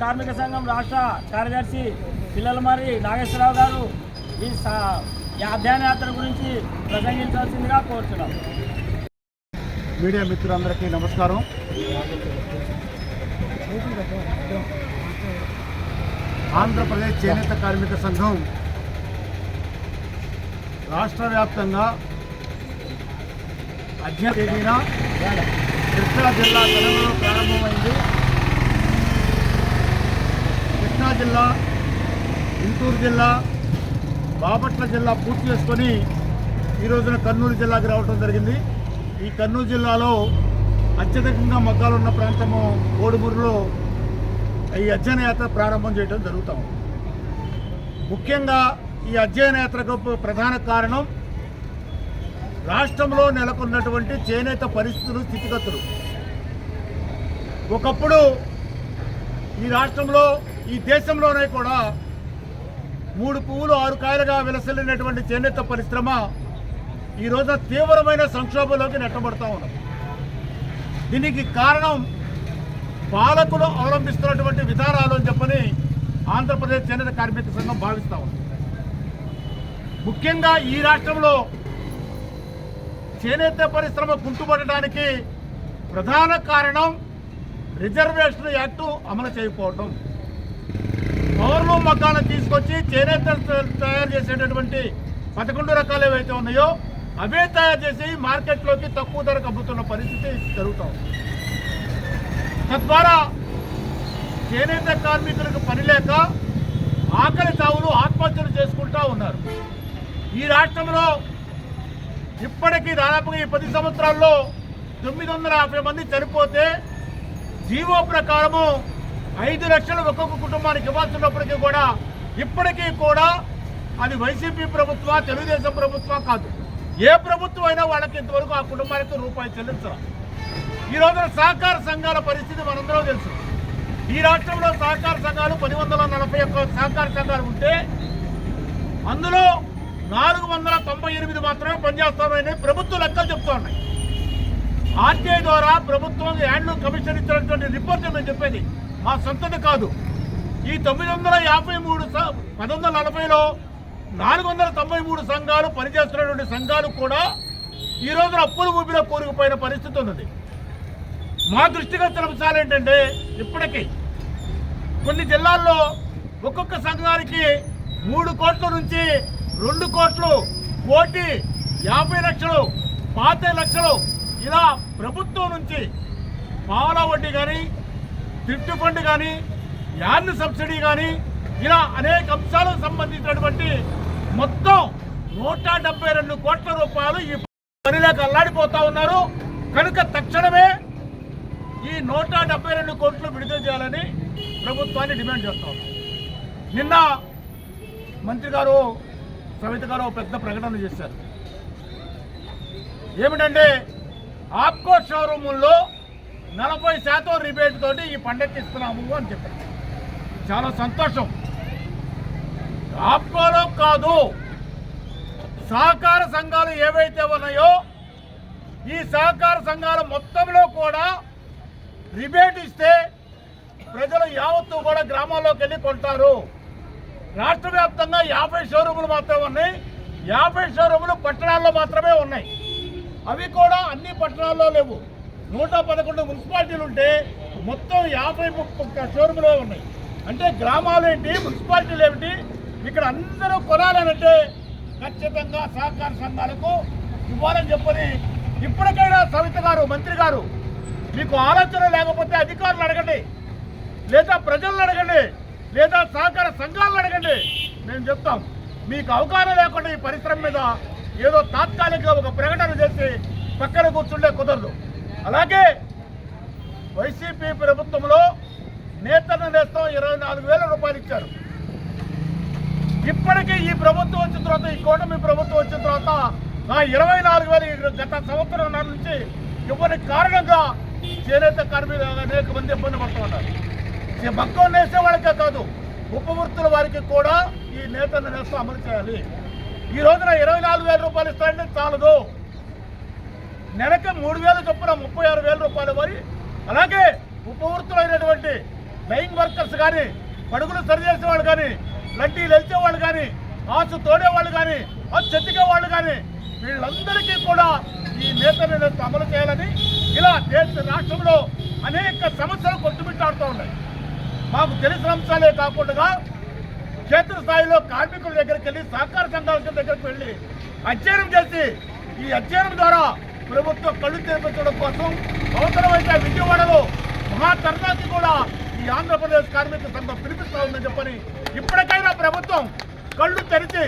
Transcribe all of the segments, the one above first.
కార్మిక సంఘం రాష్ట్ర కార్యదర్శి పిల్లలమారి నాగేశ్వరరావు గారు ఈ సా- ఈ అధ్యయన యాత్ర గురించి ప్రసంగించాల్సిందిగా కోరుతున్నాం మీడియా మిత్రులందరికీ నమస్కారం. ఆంధ్రప్రదేశ్ చేనేత కార్మిక సంఘం రాష్ట్ర వ్యాప్తంగా అధ్యయన తేదీన కృష్ణా జిల్లా తెలంగాణలో ప్రారంభమైంది. కృష్ణా జిల్లా గుంటూరు జిల్లా బాపట్ల జిల్లా పూర్తి చేసుకొని ఈ రోజున కర్నూలు జిల్లాకి రావడం జరిగింది. ఈ కర్నూలు జిల్లాలో అత్యధికంగా మగ్గాలు ఉన్న ప్రాంతము కోడుమూరులో ఈ అధ్యయన యాత్ర ప్రారంభం చేయడం జరుగుతాం ముఖ్యంగా ఈ అధ్యయన యాత్రకు ప్రధాన కారణం రాష్ట్రంలో నెలకొన్నటువంటి చేనేత పరిస్థితులు స్థితిగతులు. ఒకప్పుడు ఈ రాష్ట్రంలో ఈ దేశంలోనే కూడా మూడు పువ్వులు ఆరు కాయలుగా విలసిల్లినటువంటి చేనేత పరిశ్రమ ఈ రోజున తీవ్రమైన సంక్షోభంలోకి నెట్టబడుతూ ఉన్నది. దీనికి కారణం పాలకులు అవలంబిస్తున్నటువంటి విధానాలు అని చెప్పని ఆంధ్రప్రదేశ్ చేనేత కార్మిక సంఘం భావిస్తా ఉంది. ముఖ్యంగా ఈ రాష్ట్రంలో చేనేత పరిశ్రమ కుంటుపడడానికి ప్రధాన కారణం రిజర్వేషన్ యాక్టు అమలు చేయకపోవడం పౌర్లు మగ్గాలను తీసుకొచ్చి చేనేత తయారు చేసేటటువంటి పదకొండు రకాలు ఏవైతే ఉన్నాయో అవే తయారు చేసి మార్కెట్లోకి తక్కువ ధరకు అమ్ముతున్న పరిస్థితి జరుగుతూ ఉంది. తద్వారా చేనేత కార్మికులకు పని లేక ఆకలి తావులు ఆత్మహత్యలు చేసుకుంటూ ఉన్నారు. ఈ రాష్ట్రంలో ఇప్పటికీ దాదాపుగా ఈ పది సంవత్సరాల్లో తొమ్మిది వందల యాభై మంది చనిపోతే జీవో ప్రకారము ఐదు లక్షలు ఒక్కొక్క కుటుంబానికి ఇవ్వాల్సినప్పటికీ కూడా ఇప్పటికీ కూడా అది వైసీపీ ప్రభుత్వ తెలుగుదేశం ప్రభుత్వం కాదు. ఏ ప్రభుత్వం అయినా వాళ్ళకి ఇంతవరకు ఆ కుటుంబానికి రూపాయి చెల్లించాలి ఈ రోజున సహకార సంఘాల పరిస్థితి మనందరం తెలుసు. ఈ రాష్ట్రంలో సహకార సంఘాలు పది వందల నలభై ఒక్క సహకార సంఘాలు ఉంటే అందులో నాలుగు వందల తొంభై ఎనిమిది మాత్రమే పనిచేస్తామని ప్రభుత్వ లెక్కలు చెప్తా ఉన్నాయి. ఆర్టీఐ ద్వారా ప్రభుత్వం యాండ్లు కమిషన్ ఇచ్చినటువంటి రిపోర్ట్ మేము చెప్పేది. మా సొంతది కాదు. ఈ తొమ్మిది వందల యాభై మూడు పది వందల నలభైలో నాలుగు వందల తొంభై మూడు సంఘాలు పనిచేస్తున్నటువంటి సంఘాలు కూడా ఈ రోజున అప్పుల ఊపిలో కూరుకుపోయిన పరిస్థితి ఉన్నది. మా దృష్టిగా వచ్చిన అంశాలు ఏంటంటే ఇప్పటికీ కొన్ని జిల్లాల్లో ఒక్కొక్క సంఘానికి మూడు కోట్ల నుంచి రెండు కోట్లు కోటి యాభై లక్షలు పాతిక లక్షలు ఇలా ప్రభుత్వం నుంచి పావుల వడ్డీ కానీ థ్రిఫ్ట్ ఫండ్ కానీ యాన్ సబ్సిడీ కానీ ఇలా అనేక అంశాలకు సంబంధించినటువంటి మొత్తం నూట డెబ్బై రెండు కోట్ల రూపాయలు ఈ పనిలోకి అల్లాడిపోతా ఉన్నారు. కనుక తక్షణమే ఈ నూట డెబ్బై రెండు కోట్లు విడుదల చేయాలని ప్రభుత్వాన్ని డిమాండ్ చేస్తా నిన్న మంత్రి గారు సవిత గారు పెద్ద ప్రకటన చేశారు. ఏమిటంటే ఆప్కో షోరూముల్లో నలభై శాతం రిబేట్ తోటి ఈ పండగ ఇస్తున్నాము అని చెప్పారు. చాలా సంతోషం. ఆప్కోలో కాదు సహకార సంఘాలు ఏవైతే ఉన్నాయో ఈ సహకార సంఘాల మొత్తంలో కూడా రిబేట్ ఇస్తే ప్రజలు యావత్తు కూడా గ్రామాల్లోకి వెళ్ళి కొంటారు. రాష్ట్ర వ్యాప్తంగా యాభై షోరూములు మాత్రమే ఉన్నాయి. యాభై షోరూములు పట్టణాల్లో మాత్రమే ఉన్నాయి. అవి కూడా అన్ని పట్టణాల్లో లేవు. నూట పదకొండు మున్సిపాలిటీలు ఉంటే మొత్తం యాభై ముప్పై షోరూములు ఉన్నాయి. అంటే గ్రామాలు ఏంటి మున్సిపాలిటీలు ఏమిటి? ఇక్కడ అందరూ కొనాలనంటే ఖచ్చితంగా సహకార సంఘాలకు ఇవ్వాలని చెప్పని ఇప్పటికైనా సవిత గారు మంత్రి గారు మీకు ఆలోచన లేకపోతే అధికారులు అడగండి. లేదా ప్రజలను అడగండి. లేదా సహకార సంఘాలను అడగండి. మేము చెప్తాం. మీకు అవగాహన లేకుండా ఈ పరిశ్రమ మీద ఏదో తాత్కాలికంగా ఒక ప్రకటన చేసి పక్కన కూర్చుండే కుదరదు. అలాగే వైసీపీ ప్రభుత్వంలో నేతన్న నేస్తం ఇరవై నాలుగు వేల రూపాయలు ఇచ్చారు. ఇప్పటికీ ఈ ప్రభుత్వం వచ్చిన తర్వాత ఈ కూటమి ప్రభుత్వం వచ్చిన తర్వాత నా ఇరవై నాలుగు వేలు గత సంవత్సరం నుంచి ఇవ్వని కారణంగా చేనేత కార్మికులు అనేక మంది ఇబ్బంది పడుతున్నారు ఈ మగ్గం నేసే వాళ్ళకే కాదు ఉపవృత్తుల వారికి కూడా ఈ నేతన్న నేస్తం అమలు చేయాలి. ఈ రోజున ఇరవై నాలుగు వేల రూపాయలు ఇస్తారంటే చాలదు. నెలకు మూడు వేల చొప్పున ముప్పై ఆరు వేల రూపాయలు మరి. అలాగే ఉపవృత్తులైనటువంటి ఫ్లయింగ్ వర్కర్స్ కానీ పడుగులు సరిచేసే వాళ్ళు కానీ లడ్డీలు వెళ్తే వాళ్ళు కానీ ఆసు తోడేవాళ్ళు కానీ ఆ చెత్తికే వాళ్ళు కానీ వీళ్ళందరికీ కూడా ఈ నేత నిర్ణయం అమలు చేయాలని ఇలా దేశ రాష్ట్రంలో అనేక సమస్యలు కొట్టుమిట్టాడుతూ ఉన్నాయి. మాకు తెలిసిన అంశాలే కాకుండా క్షేత్రస్థాయిలో కార్మికుల దగ్గరికి వెళ్ళి సహకార సంఘాల దగ్గరికి వెళ్ళి అధ్యయనం చేసి ఈ అధ్యయనం ద్వారా ప్రభుత్వం కళ్ళు తెరిపించడం కోసం అవసరమైతే విజయవాడలో మహాధర్నాకి కూడా ఈ ఆంధ్రప్రదేశ్ కార్మిక సంఘం పిలిపిస్తా ఉందని చెప్పని ఇప్పటికైనా ప్రభుత్వం కళ్ళు తెరిచి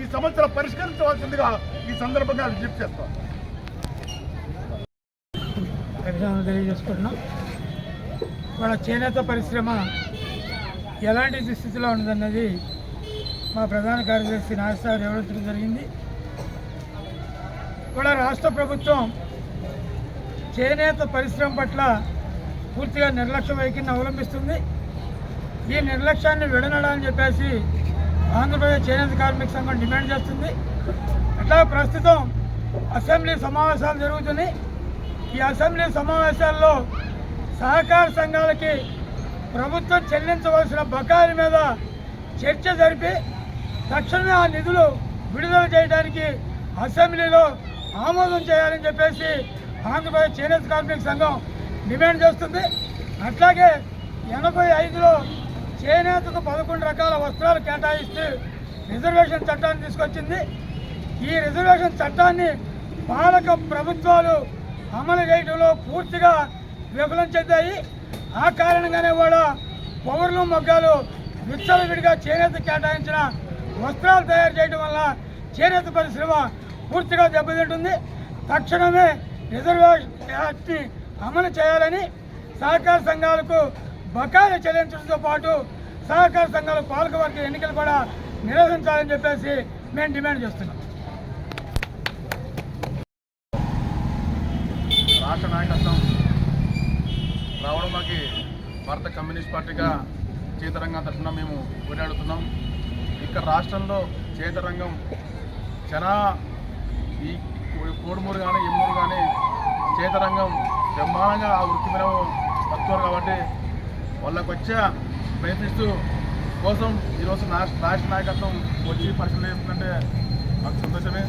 ఈ సమస్యలు పరిష్కరించవలసిందిగా ఈ సందర్భంగా విజ్ఞప్తి చేస్తాం అభినందనలు తెలియజేసుకుంటున్నాం. వాళ్ళ చేనేత పరిశ్రమ ఎలాంటి దుస్థితిలో ఉన్నదన్నది మా ప్రధాన కార్యదర్శి నాగేశ్వరరావు వివరించడం జరిగింది. కూడా రాష్ట్ర ప్రభుత్వం చేనేత పరిశ్రమ పట్ల పూర్తిగా నిర్లక్ష్య వైఖరిని అవలంబిస్తుంది. ఈ నిర్లక్ష్యాన్ని విడనడాలని చెప్పేసి ఆంధ్రప్రదేశ్ చేనేత కార్మిక సంఘం డిమాండ్ చేస్తుంది. అట్లా ప్రస్తుతం అసెంబ్లీ సమావేశాలు జరుగుతున్నాయి. ఈ అసెంబ్లీ సమావేశాల్లో సహకార సంఘాలకి ప్రభుత్వం చెల్లించవలసిన బకాయిల మీద చర్చ జరిపి తక్షణమే ఆ నిధులు విడుదల చేయడానికి అసెంబ్లీలో ఆమోదం చేయాలని చెప్పేసి ఆంధ్రప్రదేశ్ చేనేత కార్మిక సంఘం డిమాండ్ చేస్తుంది. అట్లాగే ఎనభై ఐదులో చేనేతకు పదకొండు రకాల వస్త్రాలు కేటాయిస్తూ రిజర్వేషన్ చట్టాన్ని తీసుకొచ్చింది. ఈ రిజర్వేషన్ చట్టాన్ని పాలక ప్రభుత్వాలు అమలు చేయడంలో పూర్తిగా విఫలం చెందాయి. ఆ కారణంగానే కూడా పౌరులు మొగ్గాలు విచ్చలవిడిగా చేనేత కేటాయించిన వస్త్రాలు తయారు చేయడం వల్ల చేనేత పరిశ్రమ పూర్తిగా దెబ్బతింటుంది. తక్షణమే రిజర్వేషన్ యాక్ట్ని అమలు చేయాలని సహకార సంఘాలకు బకాయిలు చెల్లించడంతో పాటు సహకార సంఘాల పాలకవర్గ ఎన్నికలు కూడా నిరసించాలని చెప్పేసి మేము డిమాండ్ చేస్తున్నాం. రాష్ట్ర నాయకత్వం రావడం భారత కమ్యూనిస్ట్ పార్టీగా చేతరంగం తరఫున మేము పోరాడుతున్నాం. ఇక్కడ రాష్ట్రంలో చేతరంగం చాలా ఈ కోడుమూరు కానీ ఎమ్మూరు కానీ చేతరంగం బ్రహ్మాండంగా ఆ వృత్తి మీద బతుకోరు కాబట్టి వాళ్ళకు వచ్చే ప్రయత్నిస్తూ కోసం ఈరోజు రాష్ట్ర రాష్ట్ర నాయకత్వం వచ్చి పరిశీలన చేస్తుందంటే మాకు సంతోషమే.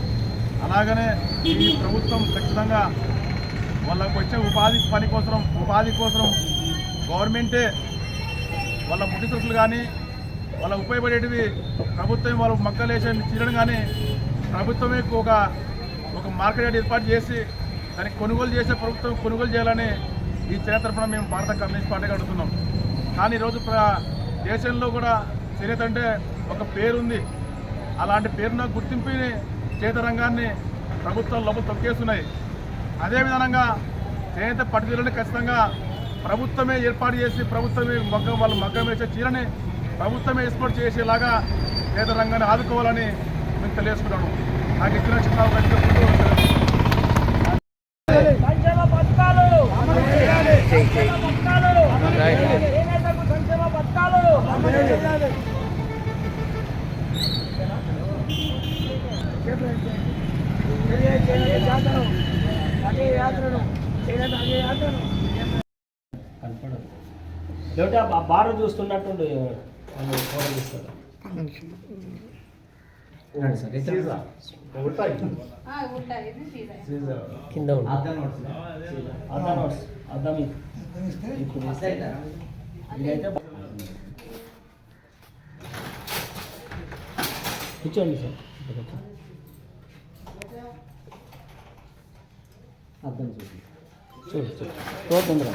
అలాగనే ఈ ప్రభుత్వం ఖచ్చితంగా వాళ్ళకు వచ్చే ఉపాధి పని కోసం ఉపాధి కోసం గవర్నమెంటే వాళ్ళ ముడి కానీ వాళ్ళ ఉపయోగపడేటివి ప్రభుత్వం వాళ్ళు మక్కలేసే చీరను కానీ ప్రభుత్వమే ఒక ఒక మార్కెట్ యార్డ్ ఏర్పాటు చేసి దానికి కొనుగోలు చేసే ప్రభుత్వం కొనుగోలు చేయాలని ఈ చేత తరఫున మేము భారత కమ్యూనిస్ట్ పార్టీగా అడుగుతున్నాం. కానీ ఈరోజు ప్ర- దేశంలో కూడా చేనేత అంటే ఒక పేరుంది. అలాంటి పేరున గుర్తింపుని చేత రంగాన్ని ప్రభుత్వం లోపల తొక్కేస్తున్నాయి. అదేవిధంగా చేనేత పట్టుదలని ఖచ్చితంగా ప్రభుత్వమే ఏర్పాటు చేసి ప్రభుత్వమే మగ్గం వాళ్ళు మగ్గం వేసే చీరని ప్రభుత్వమే ఎక్స్పోర్ట్ చేసేలాగా చేత రంగాన్ని ఆదుకోవాలని మేము తెలియజేసుకున్నాము నాకు ఇచ్చిన చిన్న కనపడదు లేకపోతే ఆ బార్ చూస్తున్నట్టుండు వాళ్ళు ఉన్నాడు సార్. ఇతర కింద కూర్చోండి సార్. అద్దం చూడండి చూడు చూడు. తోడుతుందిరా